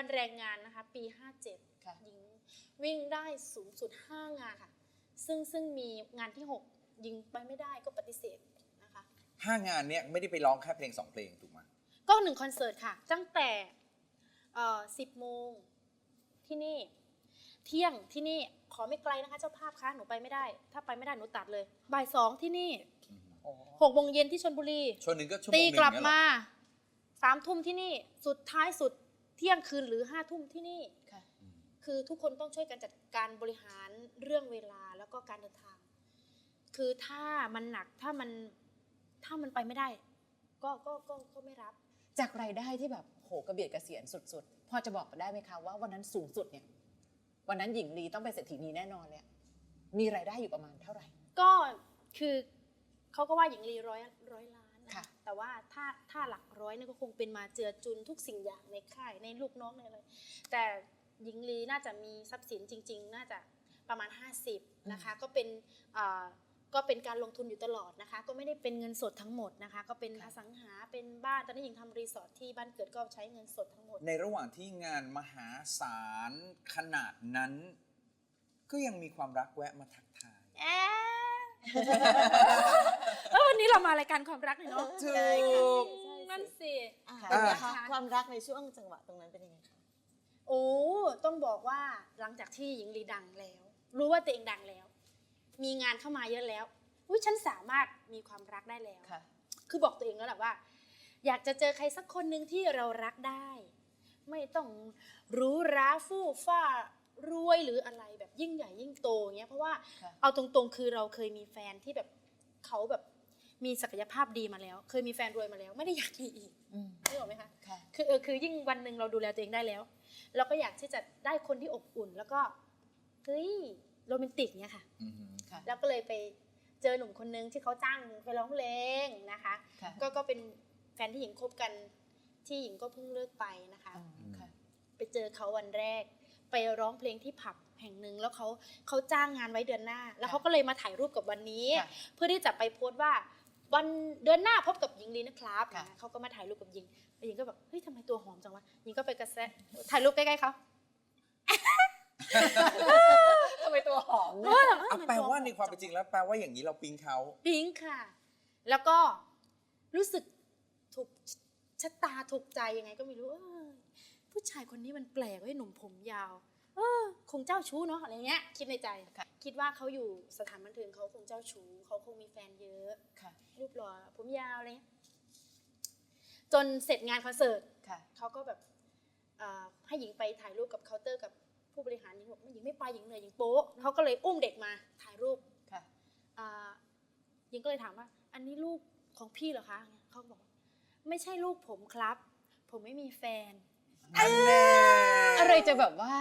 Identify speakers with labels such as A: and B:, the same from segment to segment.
A: วันแรงงานนะคะ ปี57
B: ค่ะ
A: หญิงวิ่งได้สูงสุด 5 งานค่ะ ซึ่งซึ่งมีงานที่ 6 ยิงไปไม่ได้ก็ปฏิเสธนะคะ
C: ห้างานเนี้ยไม่ได้ไปร้องแค่เพลงสองเพลงถูกไหม
A: ก็หนึ่งคอนเสิร์ตค่ะ ตั้งแต่เอ่อ10โมงที่นี่ เที่ยงที่นี่ขอไม่ไกลนะคะ เจ้าภาพคะหนูไปไม่ได้ ถ้าไปไม่ได้หนูตัดเลยบ่ายสองที่นี่
B: โอ้
A: หกโมงเย็นที่ชนบุรี
C: ชวนหนึ่งก็ชั่วโมงห
A: ตี
C: นึ่ง
A: กลับ
C: เนี่ยเหรอ
A: มาสามทุ่มที่นี่สุดท้ายสุด เที่ยงคืนหรือห้าทุ่มที่นี่
B: ค่ะ
C: อืม
A: คือทุกคนต้องช่วยกันจัดการบริหารเรื่องเวลาแล้วก็การเดินทาง คือถ้ามันหนักถ้ามันถ้ามันไปไม่ได้ ก็ก็ก็ก็ไม่รับ
B: จากรายได้ที่แบบโหกระเบียดกระเสียนสุดๆ พอจะบอกได้ไหมคะว่าวันนั้นสูงสุดเนี่ย วันนั้นหญิงลีต้องเป็นเศรษฐีนีแน่นอนเลยอะมีรายได้อยู่ประมาณเท่าไหร่
A: ก็คือเขาก็ว่าหญิงลีร้อยร้อยล้านนะ
B: ค่ะ
A: แต่ว่าถ้าถ้าหลักร้อยนี่ก็คงเป็นมาเจือจุนทุกสิ่งอย่างในค่ายในลูกน้องในอะไรแต่หญิงลีน่าจะมีทรัพย์สินจริง ๆ น่าจะประมาณ 50นะคะก็เป็นอ่าก็เป็นการลงทุนอยู่ตลอดนะคะ ก็ไม่ได้เป็นเงินสดทั้งหมดนะคะ ก็เป็นอสังหาเป็นบ้านตอนนี้หญิงทำรีสอร์ทที่บ้านเกิดก็ใช้เงินสดทั้งหมด
C: ในระหว่างที่งานมหาศาลขนาดนั้น ก็ยังมีความรักแวะมาทักทาย
A: แอะ เออวันนี้เรามารายการความรักหน่อยเนาะ
C: ถู
D: ใช่ค่ะ
C: ก
A: นั่นสิ
D: อ่า
B: ค่ะ
D: เป็นไง
A: อ่า
D: คะความรักในช่วงจังหวะตรงนั้นเป็นยังไงคะ
A: โอ้ต้องบอกว่าหลังจากที่หญิงลีดังแล้ว รู้ว่าตัวเองดังแล้ว มีงานเข้ามาเยอะแล้วอุ้ยฉันสามารถมีความรักได้แล้ว
B: ค่ะ
A: คือบอกตัวเองแล้วแหละว่า อยากจะเจอใครสักคนหนึ่งที่เรารักได้ ไม่ต้องหรู้ราฟู่ฟ้า รวยหรืออะไรแบบยิ่งใหญ่ยิ่งโตอย่างเงี้ยเพราะว่า
B: ค่ะ
A: เอาตรงๆ คือเราเคยมีแฟนที่แบบเขาแบบมีศักยภาพดีมาแล้ว เคยมีแฟนรวยมาแล้ว ไม่ได้อยากมีอีก
B: อืม
A: นึกออกไหมคะ
B: ค่ะ
A: คือเออคือยิ่งวันหนึ่งเราดูแลตัวเองได้แล้ว เราก็อยากที่จะได้คนที่อบอุ่น แล้วก็เฮ้ยโรแมนติกเนี่ยค่ะ
C: อือหือ
B: ค่ะ
A: แล้วก็เลยไปเจอหนุ่มคนนึงที่เขาจ้างไปร้องเพลงนะคะ
B: ค่ะ
A: ก็ก็เป็นแฟนที่หญิงคบกันที่หญิงก็เพิ่งเลิกไปนะคะ
B: อ๋อค่ะ
A: ไปเจอเขาวันแรก ไปร้องเพลงที่ผับแห่งหนึ่งแล้วเขาเขาจ้างงานไว้เดือนหน้า แล้วเขาก็เลยมาถ่ายรูปกับวันนี้
B: ค่ะ
A: เพื่อที่จะไปโพสต์ว่าวันเดือนหน้าพบกับหญิงลีนะครับ
B: ค่ะ
A: นะเขาก็มาถ่ายรูปกับหญิงแล้วหญิงก็แบบเฮ้ยทำไมตัวหอมจังวะหญิงก็ไปกระแซะถ่ายรูปใกล้ๆเขา
B: ทำไมตัวหอม
A: เอ
B: เนี่ย
A: อเออ
C: อะ
A: มัน
C: แปล
A: ตัวหอ
C: ว่าในความเป็นจริงแล้วแปลว่าอย่างนี้เราปิ๊งเขา
A: ปิ๊งค่ะ แล้วก็รู้สึกถูกชะตาถูกใจยังไงก็ไม่รู้เออ ผู้ชายคนนี้มันแปลกเว้ยหนุ่มผมยาว เออ คงเจ้าชู้เนาะอะไรเงี้ย คิดในใจ
B: ค่ะ
A: คิดว่าเขาอยู่สถานบันเทิงเขาคงเจ้าชู้เขาคงมีแฟนเยอะ
B: ค่ะ
A: รูปหล่อผมยาวอะไรเงี้ยจนเสร็จงานคอนเสิร์ต
B: ค่ะ
A: เขาก็แบบเอ่อให้หญิงไปถ่ายรูปกับเคาน์เตอร์กับผู้บริหารหญิงบอกหญิงไม่ไปหญิงเหนื่อยหญิงโป๊ะเขาก็เลยอุ้มเด็กมาถ่ายรูป
B: ค่ะ
A: อ่าหญิงก็เลยถามว่า อันนี้ลูกของพี่เหรอคะเขาก็บอกว่าไม่ใช่ลูกผมครับ ผมไม่มีแฟน
C: อันแน่
B: อะไรจะแบบว่า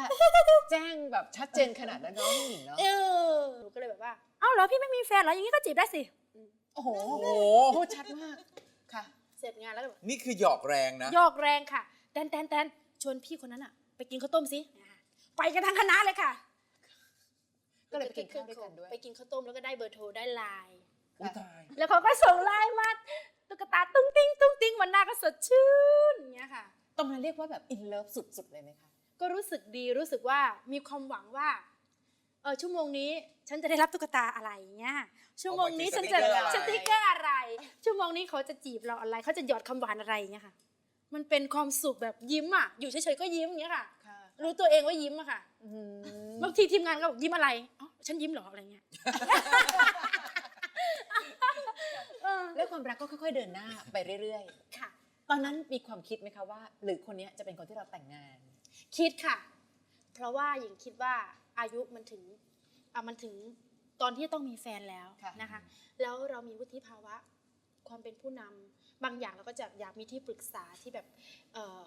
B: แจ้งแบบชัดเจนขนาดนั้นเน้องหญิงเนาะ
A: เออหนูก็เลยแบบว่า เอ้าเหรอพี่ไม่มีแฟนเหรออย่างนี้ก็จีบได้สิอืม
B: โอ้โห
C: โอ้โห
B: พูดชัดมากค่ะ
A: เสร็จงานแล้วก็แบบ
C: นี่คือหยอกแรงนะ
A: ยอกแรงค่ะแตนแตนแตนชวนพี่คนนั้นอะไปกินข้าวต้มสิอ่าไปกันทั้งคณะเลยค่ะ
B: ก็เลยไปกินข้าวด้วยกันด้วย
A: ไปกินข้าวต้มแล้วก็ได้เบอร์โทรได้ไลน์
C: อุ๊ยตาย
A: แล้วเขาก็ส่งไลน์มาตุ๊กตาตุ้งติ้งตุ้งติ้งวันหน้าก็สดชื่นอย่างเงี้ยค่ะ
B: ตรงนั้นเรียกว่าแบบอินเลิฟสุดๆเลยไหมคะ
A: ก็รู้สึกดีรู้สึกว่ามีความหวังว่าเออชั่วโมงนี้ฉันจะได้รับตุ๊กตาอะไรเงี้ยชั่วโมงนี้ฉันจะ
C: เอาไป
A: ส
C: ติ
A: ติ
C: ก
A: ก
C: เก
A: เก
C: อ
A: อ
C: ร์
A: ร์
C: อะ
A: อะไร ชั่วโมงนี้เขาจะจีบเราอะไรเขาจะหยอดคำหวานอะไรเงี้ยค่ะ มันเป็นความสุขแบบยิ้มอะอยู่เฉยๆก็ยิ้มอย่างเงี้ยค่ะ
B: ค่ะ
A: รู้ตัวเองว่ายิ้มอะค่ะ
B: อืม
A: บางทีทีมงานก็บอกยิ้มอะไรอ๋อฉันยิ้มเหรออะไรเงี้ยเออ
B: แล้วความรักก็ค่อย ๆ เดินหน้าไปเรื่อย
A: ค่ะ
B: ๆ ตอนนั้นมีความคิดไหมคะว่า หรือคนเนี้ยจะเป็นคนที่เราแต่งงาน
A: คิดค่ะ เพราะว่าหญิงคิดว่าอายุมันถึงอะมันถึงตอนที่ต้องมีแฟนแล้ว
B: ค่ะ
A: นะคะ แล้วเรามีวุฒิภาวะความเป็นผู้นำบางอย่างเราก็จะอยากมีที่ปรึกษาที่แบบเอ่อ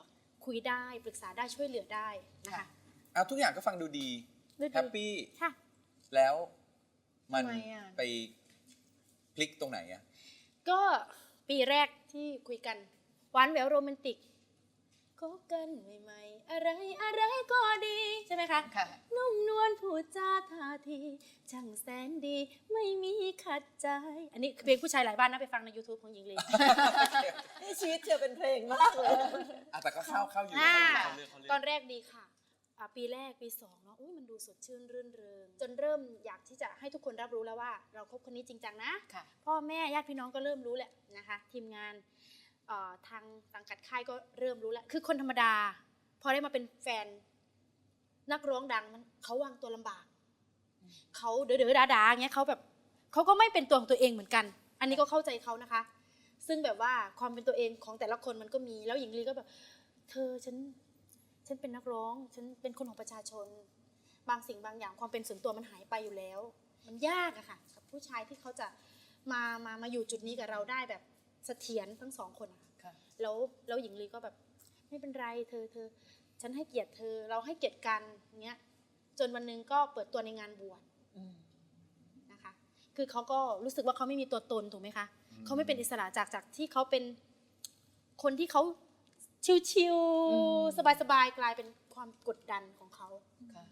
A: คุยได้ปรึกษาได้ช่วยเหลือได้นะคะ
C: เอาทุกอย่างก็ฟังดูดี
A: ดูดี
C: แฮปปี้
A: ค่ะ
C: แล้วมัน
B: ทำไมอะ
C: ไปพลิกตรงไหนอะ
A: ก็ปีแรกที่คุยกัน หวานแหววโรแมนติกคบกันใหม่ๆ อะไรอะไรก็ดี ใช่ไหมคะ
B: ค่ะ
A: นุ่มนวลพูดจาท่าทีช่างแสนดีไม่มีขัดใจ อันนี้เพลงผู้ชายหลายบ้านนะไปฟังใน YouTube ของหญิงลี
D: นี่ชีวิตเธอเป็นเพลงมากเลย
C: อะแต่ก็เข้าเข้าอยู่
A: อ่า
C: เข้าอยู่เขาเลือกเขาเลือก
A: ตอนแรกดีค่ะอ่าปีแรกปีสองเนาะอุ้ยมันดูสดชื่นรื่นเริงจนเริ่มอยากที่จะให้ทุกคนรับรู้แล้วว่า เราคบคนนี้จริงจังนะ
B: ค่ะ
A: พ่อแม่ญาติพี่น้องก็เริ่มรู้แหละนะคะ ทีมงานเอ่อ ทางสังกัดค่ายก็เริ่มรู้แล้ว คือคนธรรมดา พอได้มาเป็นแฟนนักร้องดังมันเขาวางตัวลำบาก เขาเดือดๆดาๆเงี้ยเขาแบบเขาก็ไม่เป็นตัวของตัวเองเหมือนกัน อันนี้ก็เข้าใจเขานะคะ ซึ่งแบบว่าความเป็นตัวเองของแต่ละคนมันก็มี แล้วหญิงลีก็แบบ เธอฉัน ฉันเป็นนักร้อง ฉันเป็นคนของประชาชน บางสิ่งบางอย่างความเป็นส่วนตัวมันหายไปอยู่แล้ว มันยากอะค่ะ กับผู้ชายที่เขาจะมามามาอยู่จุดนี้กับเราได้แบบ เสถียรทั้งสองคนอะ
B: ค่ะ
A: แล้วแล้วหญิงลีก็แบบไม่เป็นไรเธอเธอ ฉันให้เกียรติเธอ เราให้เกียรติกันเงี้ย จนวันหนึงก็เปิดตัวในงานบวช
B: อืม
A: นะคะ คือเขาก็รู้สึกว่าเขาไม่มีตัวตนถูกไหมคะเขาไม่เป็นอิสระจากจากที่เขาเป็นคนที่เขาชิวๆสบายๆกลายเป็นความกดดันของเขา
B: ค่ะ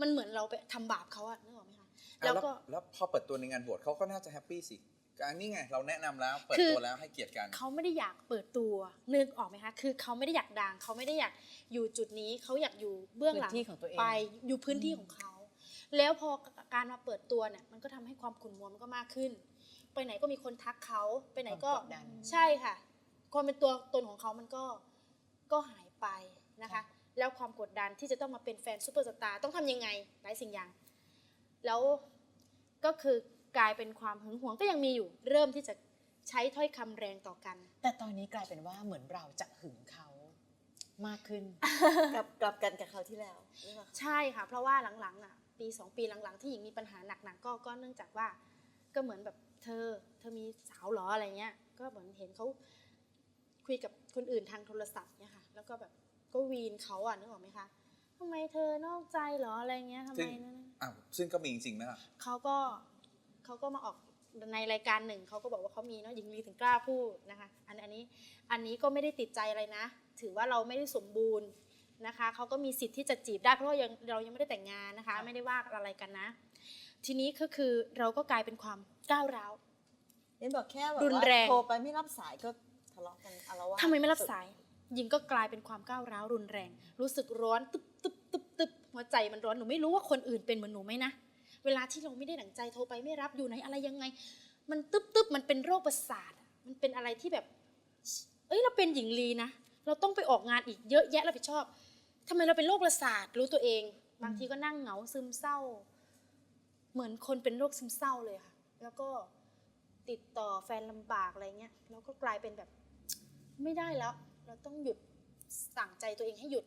A: มันเหมือนเราไปทำบาปเขาอะนึกออกไหมคะ
C: อะ
A: แล้ว
C: แล้ว
A: ก็
C: แล้วพอเปิดตัวในงานบวชเขาก็น่าจะแฮปปี้สิ อันนี้ไงเราแนะนำแล้วเปิด
A: คือ
C: ตัวแล้วให้เกียรติกัน
A: เขาไม่ได้อยากเปิดตัวนึกออกไหมคะ คือเขาไม่ได้อยากดังเขาไม่ได้อยากอยู่จุดนี้เขาอยากอยู่เบื้องหลัง
B: พื้นที่ของตัวเอง
A: ไปอยู่พื้นที่ของเขา แล้วพอการมาเปิดตัวเนี่ยมันก็ทำให้ความขุ่นมัวมันก็มากขึ้น ไปไหนก็มีคนทักเขาไปไหนก็
B: ความกดดัน
A: ใช่ค่ะ ความเป็นตัวตนของเขามันก็ก็หายไปนะคะ
B: ค่ะ
A: แล้วความกดดันที่จะต้องมาเป็นแฟนซูเปอร์สตาร์ต้องทำยังไงหลายสิ่งอย่าง แล้วก็คือ กลายเป็นความหึงหวงก็ยังมีอยู่เริ่มที่จะใช้ถ้อยคำแรงต่อกัน
B: แต่ตอนนี้กลายเป็นว่าเหมือนเราจะหึงเขามากขึ้น
D: กลับกลับกันกับเขาวที่แล้วนี่หรอคะ
A: ใช่ค่ะ เพราะว่าหลังๆอะปีสองปีหลังๆ ที่หญิงมีปัญหาหนักๆก็ก็เนื่องจากว่า ก็เหมือนแบบเธอ เธอมีสาวเหรออะไรเงี้ย ก็เหมือนเห็นเขาคุยกับคนอื่นทางโทรศัพท์เนี่ยค่ะ แล้วก็แบบก็วีนเขาอะนึกออกไหมคะทำไมเธอนอกใจเหรออะไรเงี้ยทำไม
C: ซึ่ง
A: นั่น
C: อ้าวซึ่งก็มีจริงๆไหมล่ะ
A: เขาก็ เขาก็มาออกในรายการหนึ่งเขาก็บอกว่าเขามีเนาะหญิงลีถึงกล้าพูดนะคะอันอันนี้อันนี้ก็ไม่ได้ติดใจอะไรนะ ถือว่าเราไม่ได้สมบูรณ์นะคะเขาก็มีสิทธิ์ที่จะจีบได้เพราะว่ายังเรายังไม่ได้แต่งงานนะคะ
B: ค่ะ
A: ไม่ได้ว่าอะไรกันนะ ทีนี้ก็คือเราก็กลายเป็นความก้าวร้าว
D: เน้นบอกแค่แบบ
A: รุน
D: ว่า
A: แรง
D: โทรไปไม่รับสายก็ทะเลาะกันอารวาส
A: ทำไมไม่รับสายหญิงก็กลายเป็นความก้าวร้าวรุนแรง รู้สึกร้อนตึบตึบตึบตึบหัวใจมันร้อนหนูไม่รู้ว่าคนอื่นเป็นเหมือนหนูไหมนะ เวลาที่เราไม่ได้ดั่งใจโทรไปไม่รับอยู่ไหนอะไรยังไง มันตึบตึบมันเป็นโรคประสาทอะมันเป็นอะไรที่แบบ เอ้ยเราเป็นหญิงลีนะ เราต้องไปออกงานอีกเยอะแยะรับผิดชอบทำไมเราเป็นโรคประสาทรู้ตัวเอง บางทีก็นั่งเหงาซึมเศร้า เหมือนคนเป็นโรคซึมเศร้าเลยค่ะ แล้วก็ติดต่อแฟนลำบากอะไรเงี้ยแล้วก็กลายเป็นแบบไม่ได้แล้ว เราต้องหยุดสั่งใจตัวเองให้หยุด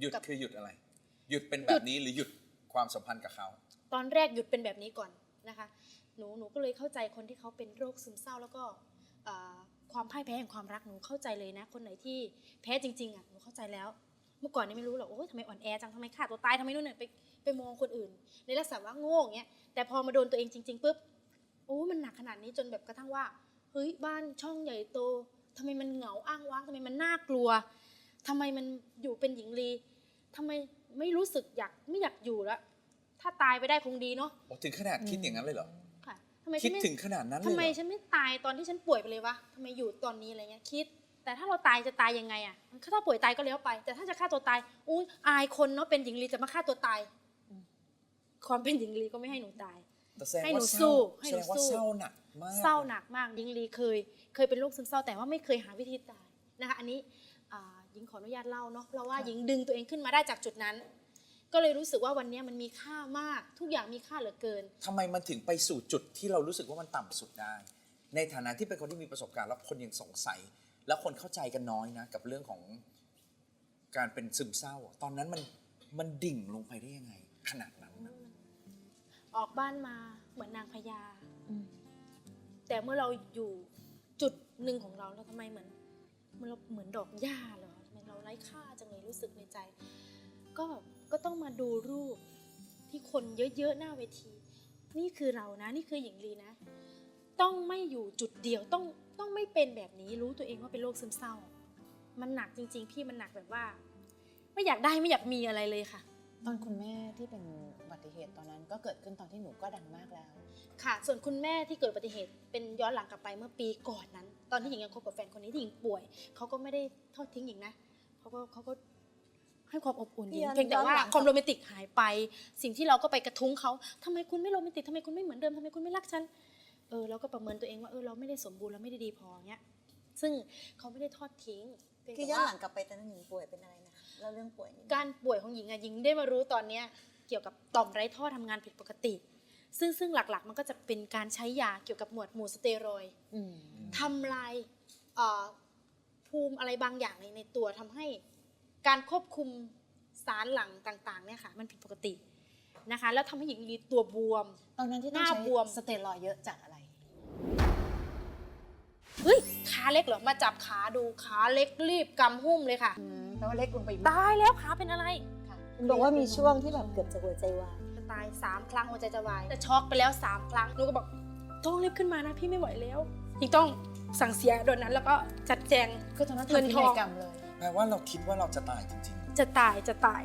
C: หยุด
A: กับ
C: คือหยุดอะไร หยุดเป็น
A: ห
C: แบ
A: ยุด
C: บนี้หรือหยุดความสัมพันธ์กับเขา
A: ตอนแรกหยุดเป็นแบบนี้ก่อนนะคะหนูหนูก็เลยเข้าใจคนที่เขาเป็นโรคซึมเศร้าแล้วก็ความพ่ายแพ้แห่งความรักหนูเข้าใจเลยนะ คนไหนที่แพ้จริงๆอะหนูเข้าใจแล้ว เมื่อก่อนนี่ไม่รู้หรอกโอ้ยทำไมอ่อนแอจังทำไมฆ่าตัวตายทำไมนู่นเนี่ยไปไปมองคนอื่น ในลักษณะว่าโง่อย่างเงี้ยแต่พอมาโดนตัวเองจริงๆปุ๊บโอ้มันหนักขนาดนี้จนแบบกระทั่งว่าเฮ้ยบ้านช่องใหญ่โตทำไมมันเหงาอ้างว้างทำไมมันน่ากลัวทำไมมันอยู่เป็นหญิงลีทำไมไม่รู้สึกอยากไม่อยากอยู่แล้ว ถ้าตายไปได้คงดีเนาะ
C: โอ้ถึงขนาดคิดอย่างนั้นเลยเหรอ
A: ค่ะทำไม
C: คิ
A: ฉั
C: ด
A: นไม่
C: ถึงขนาดนั้นเลย
A: ทำ
C: เห
A: ไม
C: รอ
A: ฉันไม่ตายตอนที่ฉันป่วยไปเลยวะทำไมอยู่ตอนนี้อะไรเงี้ยคิด แต่ถ้าเราตายจะตายยังไงอะถ้าป่วยตายก็แล้วไป แต่ถ้าจะฆ่าตัวตายอุ้ยอายคนเนาะเป็นหญิงลีจะมาฆ่าตัวตาย
B: อืม
A: ความเป็นหญิงลีก็ไม่ให้หนูตาย
C: แต่แสดง
A: ให้หนู
C: ว่าเศ
A: สู้
C: ร้า
A: ให้
C: แส
A: หนู
C: ดงว่า
A: สู้
C: เศร้าหนักมาก
A: เศร้าหนักมากหญิงลีเคย เคยเป็นโรคซึมเศร้าแต่ว่าไม่เคยหาวิธีตายนะคะ อันนี้อ่าหญิงขออนุญาตเล่าเนาะเพราะว่าหญิงดึงตัวเองขึ้นมาได้จากจุดนั้น ก็เลยรู้สึกว่าวันนี้มันมีค่ามาก ทุกอย่างมีค่าเหลือเกิน
C: ทำไมมันถึงไปสู่จุดที่เรารู้สึกว่ามันต่ำสุดได้ ในฐานะที่เป็นคนที่มีประสบการณ์แล้วคนยังสงสัย แล้วคนเข้าใจกันน้อยนะ กับเรื่องของการเป็นซึมเศร้าอะตอนนั้นมันมันดิ่งลงไปได้ยังไง ขนาดนั้นนะ
A: ออกบ้านมาเหมือนนางพญา
B: อืม
A: แต่เมื่อเราอยู่จุดหนึ่งของเราเราทำไมเหมือนเหมันเราเหมือนดอกหญ้าเหรอทำไมเราไร้ค่าจังเลยรู้สึกในใจ ก็ก็ต้องมาดูรูปที่คนเยอะๆหน้าเวที นี่คือเรานะ นี่คือหญิงลีนะ ต้องไม่อยู่จุดเดียวต้องต้องไม่เป็นแบบนี้รู้ตัวเองว่าเป็นโรคซึมเศร้า มันหนักจริง ๆ พี่มันหนักแบบว่า ไม่อยากได้ไม่อยากมีอะไรเลยค่ะ
B: ตอนคุณแม่ที่เป็นอุบัติเหตุตอนนั้นก็เกิดขึ้นตอนที่หนูก็ดังมากแล้ว
A: ค่ะ ส่วนคุณแม่ที่เกิดอุบัติเหตุเป็นย้อนหลังกลับไปเมื่อปีก่อนนั้น ตอนที่หญิงยังคบกับแฟนคนนี้ที่หญิงป่วยเขาก็ไม่ได้ทอดทิ้งหญิงนะเขาก็เขาก็ ให้ความอบอุ่นหญิง
D: ย้อน
A: เพียงแต่ว่า
D: ย้อนหลัง
A: ความโรแมนติกหายไป สิ่งที่เราก็ไปกระทุ้งเขาทำไมคุณไม่โรแมนติกทำไมคุณไม่เหมือนเดิมทำไมคุณไม่รักฉันเออเราก็ประเมินตัวเองว่าเออเราไม่ได้สมบูรณ์เราไม่ได้ดีพอเนี้ยซึ่งเขาไม่ได้ทอดทิ้งเพียง
D: คือ
A: แต่
D: ย้อน
A: ว่า
D: หลังกลับไปตอนนั้นหญิงป่วยเป็นอะไรนะคะเล่าเรื่องป่วยนิดนึง
A: การป่วยของหญิงอะหญิงได้มารู้ตอนเนี้ยเกี่ยวกับต่อมไร้ท่อทำงานผิดปกติ ซึ่งซึ่งหลักๆ มันก็จะเป็นการใช้ยาเกี่ยวกับหมวดหมู่สเตียรอยด์
B: อืม
A: ทำลายเอ่อภูมิอะไรบางอย่างในในตัวทำให้ การควบคุมสารหลั่งต่างๆเนี่ยค่ะ มันผิดปกตินะคะ แล้วทำให้หญิงมีตัวบวม
B: ตอนนั้นที่ต้อง
A: หน้า
B: ใช้
A: บวม
B: สเตียรอยด์เยอะจากอะไร
A: เฮ้ยขาเล็กเหรอมาจับขาดูขาเล็กรีบกำหุ้มเลยค่ะ
B: อืมแปลว่าเล็กลงไปอีก
A: ตายแล้วขาเป็นอะไร
B: ค่ะ
D: เห็นบอกว่ามีช่วงที่แบบเกือบจะหัวใจวาย
A: จะตายสามครั้งหัวใจจะวายจะช็อกไปแล้วสามครั้งหนูก็บอกต้องรีบขึ้นมานะพี่ไม่ไหวแล้วจริงต้องสั่งเสียโดนนั้นแล้วก็จัดแจง
B: คือตอนนั้น
A: เงิน
B: ทำพิ
A: ทอง
B: นัยกรรมเลย
C: แปลว่าเราคิดว่าเราจะตายจริง ๆ
A: จะตายจะตาย